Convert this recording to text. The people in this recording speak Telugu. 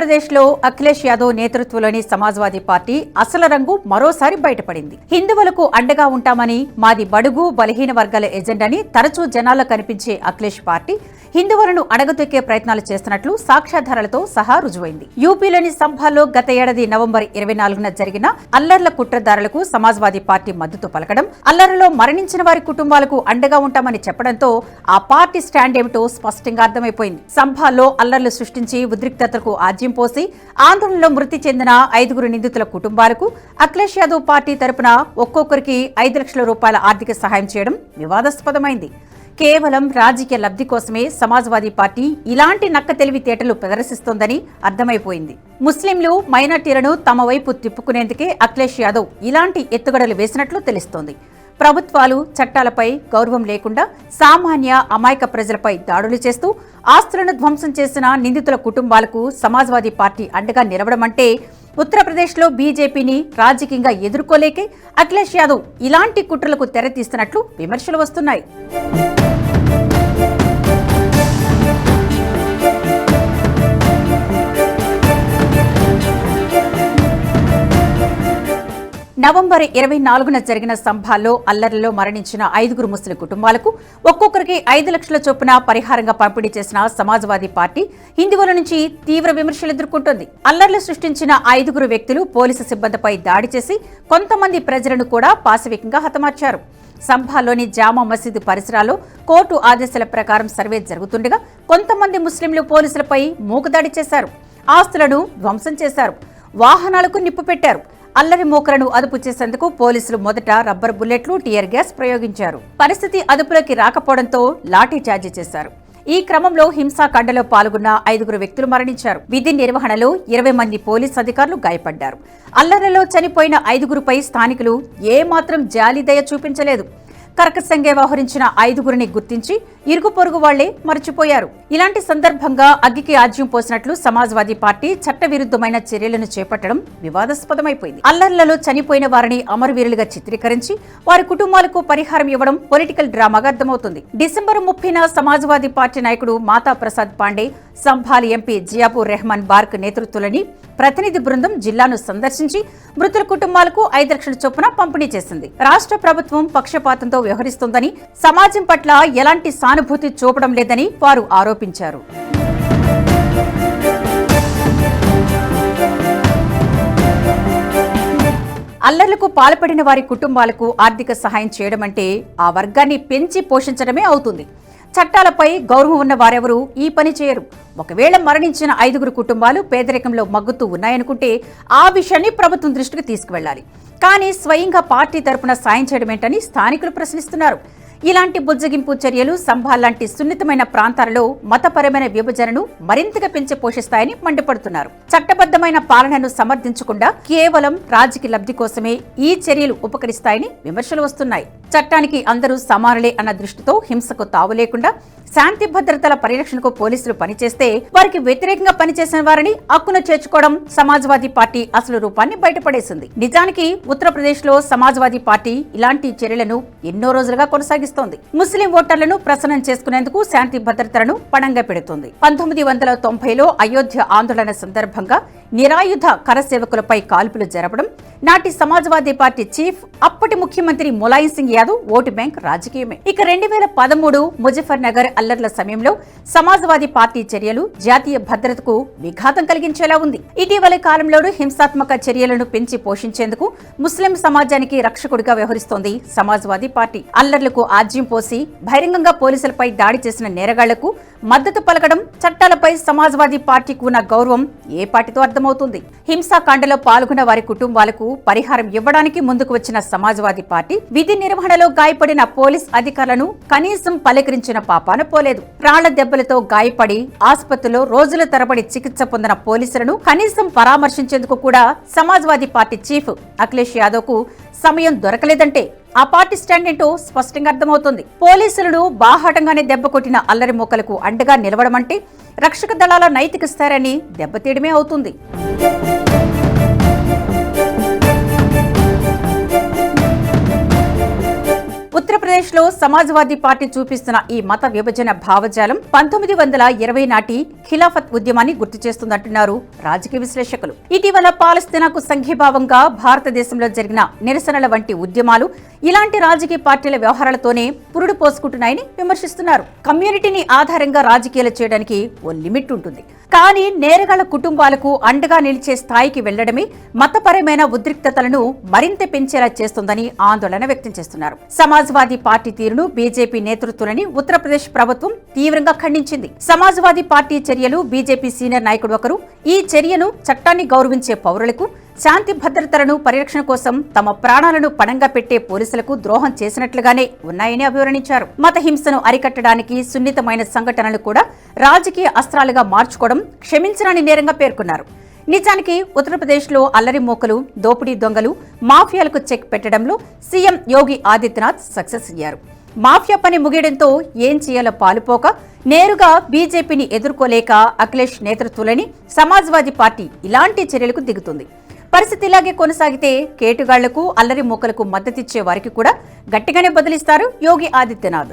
ఆంధ్రప్రదేశ్లో అఖిలేష్ యాదవ్ నేతృత్వంలోని సమాజ్వాదీ పార్టీ అసలు రంగు మరోసారి బయటపడింది. హిందువులకు అండగా ఉంటామని మాది బడుగు బలహీన వర్గాల ఎజెండని తరచూ జనాల్లో కనిపించే అఖిలేష్ పార్టీ హిందువులను అడగతొక్కే ప్రయత్నాలు చేస్తున్నట్లు సాక్ష్యాధారాలతో సహా రుజువైంది. యూపీలోని సంభాల్లో గత ఏడాది నవంబర్ ఇరవై నాలుగున జరిగిన అల్లర్ల కుట్రదారులకు సమాజ్వాదీ పార్టీ మద్దతు పలకడం అల్లర్లలో మరణించిన వారి కుటుంబాలకు అండగా ఉంటామని చెప్పడంతో ఆ పార్టీ స్టాండ్ ఏమిటో స్పష్టంగా అర్థమైపోయింది. సంభాల్లో అల్లర్లు సృష్టించి ఉద్రిక్తతకు ఆజ్యం పోసి ఆందోళనలో మృతి చెందిన ఐదుగురు నిందితుల కుటుంబాలకు అఖిలేష్ యాదవ్ పార్టీ తరపున ఒక్కొక్కరికి ఐదు లక్షల రూపాయల ఆర్థిక సహాయం చేయడం వివాదాస్పదమైంది. కేవలం రాజకీయ లబ్ధి కోసమే సమాజ్వాదీ పార్టీ ఇలాంటి నక్క తెలివితేటలు ప్రదర్శిస్తోందని అర్థమైపోయింది. ముస్లింలు మైనార్టీలను తమ వైపు తిప్పుకునేందుకే అఖిలేష్ యాదవ్ ఇలాంటి ఎత్తుగడలు వేసినట్లు తెలుస్తోంది. ప్రభుత్వాలు చట్టాలపై గౌరవం లేకుండా సామాన్య అమాయక ప్రజలపై దాడులు చేస్తూ ఆస్తులను ధ్వంసం చేసిన నిందితుల కుటుంబాలకు సమాజ్వాదీ పార్టీ అండగా నిలవడమంటే ఉత్తరప్రదేశ్లో బీజేపీని రాజకీయంగా ఎదుర్కోలేకే అఖిలేష్ యాదవ్ ఇలాంటి కుట్రలకు తెరతీస్తున్నట్లు విమర్శలు వస్తున్నాయి. నవంబర్ ఇరవై నాలుగున జరిగిన సంభాల్లో అల్లర్లలో మరణించిన ఐదుగురు ముస్లిం కుటుంబాలకు ఒక్కొక్కరికి ఐదు లక్షల చొప్పున పరిహారంగా పంపిణీ చేసిన సమాజ్వాదీ పార్టీ హిందువుల నుంచి తీవ్ర విమర్శలు ఎదుర్కొంటోంది. అల్లర్లు సృష్టించిన ఐదుగురు వ్యక్తులు పోలీసు సిబ్బందిపై దాడి చేసి కొంతమంది ప్రజలను కూడా పాశవికంగా హతమార్చారు. సంభాలోని జామా మసీదు పరిసరాల్లో కోర్టు ఆదేశాల ప్రకారం సర్వే జరుగుతుండగా కొంతమంది ముస్లింలు పోలీసులపై మూకదాడి చేశారు. ఆస్తులను ధ్వంసం చేశారు. వాహనాలకు నిప్పు పెట్టారు. అల్లరి మూకలను అదుపు చేసేందుకు పోలీసులు మొదట రబ్బర్ బుల్లెట్లు టియర్ గ్యాస్ ప్రయోగించారు. పరిస్థితి అదుపులోకి రాకపోవడంతో లాఠీ ఛార్జీ చేశారు. ఈ క్రమంలో హింసాకాండలో పాల్గొన్న ఐదుగురు వ్యక్తులు మరణించారు. విధి నిర్వహణలో ఇరవై మంది పోలీస్ అధికారులు గాయపడ్డారు. అల్లరిలో చనిపోయిన ఐదుగురుపై స్థానికులు ఏమాత్రం జాలిదయ చూపించలేదు. కర్కశంగా వ్యవహరించిన ఐదుగురిని గుర్తించి ఇరుగు పొరుగు వాళ్ళే మరచిపోయారు. ఇలాంటి సందర్భంగా అగ్గికి ఆజ్యం పోసినట్లు సమాజ్వాదీ పార్టీ చట్టవిరుద్ధమైన చర్యలను చేపట్టడం వివాదాస్పదమైపోయింది. అల్లర్లలో చనిపోయిన వారిని అమరవీరులుగా చిత్రీకరించి వారి కుటుంబాలకు పరిహారం ఇవ్వడం పొలిటికల్ డ్రామాగా అర్థమవుతుంది. డిసెంబర్ ముప్పైన సమాజ్వాదీ పార్టీ నాయకుడు మాతా ప్రసాద్ పాండే సంభాల్ ఎంపీ జియాపూర్ రెహమాన్ బార్క్ నేతృత్వంలోని ప్రతినిధి బృందం జిల్లాను సందర్శించి మృతుల కుటుంబాలకు ఐదు లక్షల చొప్పున పంపిణీ చేసింది. రాష్ట్ర ప్రభుత్వం పక్షపాతంతో వ్యవహరిస్తోందని సమాజం పట్ల ఎలాంటి సానుభూతి చూపడం లేదని వారు ఆరోపించారు. అల్లర్లకు పాల్పడిన వారి కుటుంబాలకు ఆర్థిక సహాయం చేయడం అంటే ఆ వర్గాన్ని పెంచి పోషించడమే అవుతుంది. చట్టాలపై గౌరవం ఉన్న వారెవరూ ఈ పని చేయరు. ఒకవేళ మరణించిన ఐదుగురు కుటుంబాలు పేదరికంలో మగ్గుతూ ఉన్నాయనుకుంటే ఆ విషయాన్ని ప్రభుత్వం దృష్టికి తీసుకువెళ్ళాలి కానీ స్వయంగా పార్టీ తరపున సాయం చేయడం ఏంటని స్థానికులు ప్రశ్నిస్తున్నారు. ఇలాంటి బుజ్జగింపు చర్యలు సంభాల్ లాంటి సున్నితమైన ప్రాంతాలలో మతపరమైన విభజనను మరింతగా పెంచి పోషిస్తాయని మండిపడుతున్నారు. చట్టబద్దమైన పాలనను సమర్థించకుండా కేవలం రాజకీయ లబ్ధి కోసమే ఈ చర్యలు ఉపకరిస్తాయని విమర్శలు వస్తున్నాయి. చట్టానికి అందరూ సమానులే అన్న దృష్టితో హింసకు తావు లేకుండా శాంతి భద్రతల పరిరక్షణకు పోలీసులు పనిచేస్తే వారికి వ్యతిరేకంగా పనిచేసిన వారిని హక్కున చేర్చుకోవడం సమాజ్వాదీ పార్టీ అసలు రూపాన్ని బయటపడేసింది. నిజానికి ఉత్తరప్రదేశ్లో సమాజ్వాదీ పార్టీ ఇలాంటి చర్యలను ఎన్నో రోజులుగా కొనసాగిస్తోంది. ముస్లిం ఓటర్లను ప్రసన్నం చేసుకునేందుకు శాంతి భద్రతలను పణంగా పెడుతుంది. పంతొమ్మిది వందల తొంభైలో అయోధ్య ఆందోళన సందర్భంగా నిరాయుధ కరసేవకులపై కాల్పులు జరపడం నాటి సమాజ్వాదీ పార్టీ చీఫ్ అప్పటి ముఖ్యమంత్రి ములాయం సింగ్ యాదవ్ ఓటు బ్యాంక్ రాజకీయమే. ఇక రెండు వేల పదమూడు ముజఫర్ నగర్ అల్లర్ల సమయంలో సమాజ్వాదీ పార్టీ చర్యలు జాతీయ భద్రతకు విఘాతం కలిగించేలా ఉంది. ఇటీవలి కాలంలోనూ హింసాత్మక చర్యలను పెంచి పోషించేందుకు ముస్లిం సమాజానికి రక్షకుడిగా వ్యవహరిస్తోంది సమాజ్వాదీ పార్టీ. అల్లర్లకు ఆజ్యం పోసి బహిరంగంగా పోలీసులపై దాడి చేసిన నేరగాళ్ళకు మద్దతు పలకడం చట్టాలపై సమాజ్వాదీ పార్టీకి ఉన్న గౌరవం ఏ పార్టీతో అర్థమవుతుంది? హింసాకాండలో పాల్గొన్న వారి కుటుంబాలకు పరిహారం ఇవ్వడానికి ముందుకు వచ్చిన సమాజ్వాదీ పార్టీ విధి నిర్వహణలో గాయపడిన పోలీస్ అధికారులను కనీసం పలకరించిన పాపాన పోలేదు. ప్రాణ దెబ్బలతో గాయపడి ఆసుపత్రిలో రోజుల తరబడి చికిత్స పొందిన పోలీసులను కనీసం పరామర్శించేందుకు కూడా సమాజ్వాదీ పార్టీ చీఫ్ అఖిలేష్ యాదవ్కు సమయం దొరకలేదంటే ఆ పార్టీ స్టాండ్ ఏంటో స్పష్టంగా అర్థమవుతుంది. పోలీసులను బాహాటంగానే దెబ్బ కొట్టిన అల్లరి మొక్కలకు అండగా నిలవడమంటే రక్షక దళాల నైతిక స్థాయిని దెబ్బతీయడమే అవుతుంది. ఆంధ్రప్రదేశ్లో సమాజ్వాదీ పార్టీ చూపిస్తున్న ఈ మత విభజన భావజాలం పంతొమ్మిది వందల ఇరవై నాటి ఖిలాఫత్ ఉద్యమాన్ని గుర్తు చేస్తుందంటున్నారు రాజకీయ విశ్లేషకులు. ఇటీవల పాలస్తీనాకు సంఘీభావంగా భారతదేశంలో జరిగిన నిరసనల వంటి ఉద్యమాలు ఇలాంటి రాజకీయ పార్టీల వ్యవహారాలతోనే పురుడు పోసుకుంటున్నాయని విమర్శిస్తున్నారు. కమ్యూనిటీని ఆధారంగా రాజకీయాలు చేయడానికి ఓ లిమిట్ ఉంటుంది. కానీ నేరగాళ్ళ కుటుంబాలకు అండగా నిలిచే స్థాయికి వెళ్ళడమే మతపరమైన ఉద్రిక్తతలను మరింత పెంచేలా చేస్తుందని ఆందోళన వ్యక్తం చేస్తున్నారు. సమాజ్వాదీ పార్టీ తీరును బీజేపీ నేతృత్వంలోని ఉత్తరప్రదేశ్ ప్రభుత్వం తీవ్రంగా ఖండించింది. సమాజ్వాదీ పార్టీ చర్యలు బీజేపీ సీనియర్ నాయకుడు ఒకరు. ఈ చర్యను చట్టాన్ని గౌరవించే పౌరులకు శాంతి భద్రతలను పరిరక్షణ కోసం తమ ప్రాణాలను పణంగా పెట్టే పోలీసులకు ద్రోహం చేసినట్లుగానే ఉన్నాయని అభివర్ణించారు. మత హింసను అరికట్టడానికి సున్నితమైన సంఘటనలు కూడా రాజకీయ అస్త్రాలుగా మార్చుకోవడం క్షమించరాని నేరంగా పేర్కొన్నారు. నిజానికి ఉత్తరప్రదేశ్లో అల్లరి మోకలు దోపిడీ దొంగలు మాఫియాలకు చెక్ పెట్టడంలో సీఎం యోగి ఆదిత్యనాథ్ సక్సెస్ అయ్యారు. మాఫియా పని ముగియడంతో ఏం చేయాలో పాలుపోక నేరుగా బీజేపీని ఎదుర్కోలేక అఖిలేష్ నేతృత్వంలోని సమాజ్వాదీ పార్టీ ఇలాంటి చర్యలకు దిగుతుంది. పరిస్థితి ఇలాగే కొనసాగితే కేటుగాళ్ళకు అల్లరి మూకలకు మద్దతిచ్చే వారికి కూడా గట్టిగానే బదిలిస్తారు యోగి ఆదిత్యనాథ్.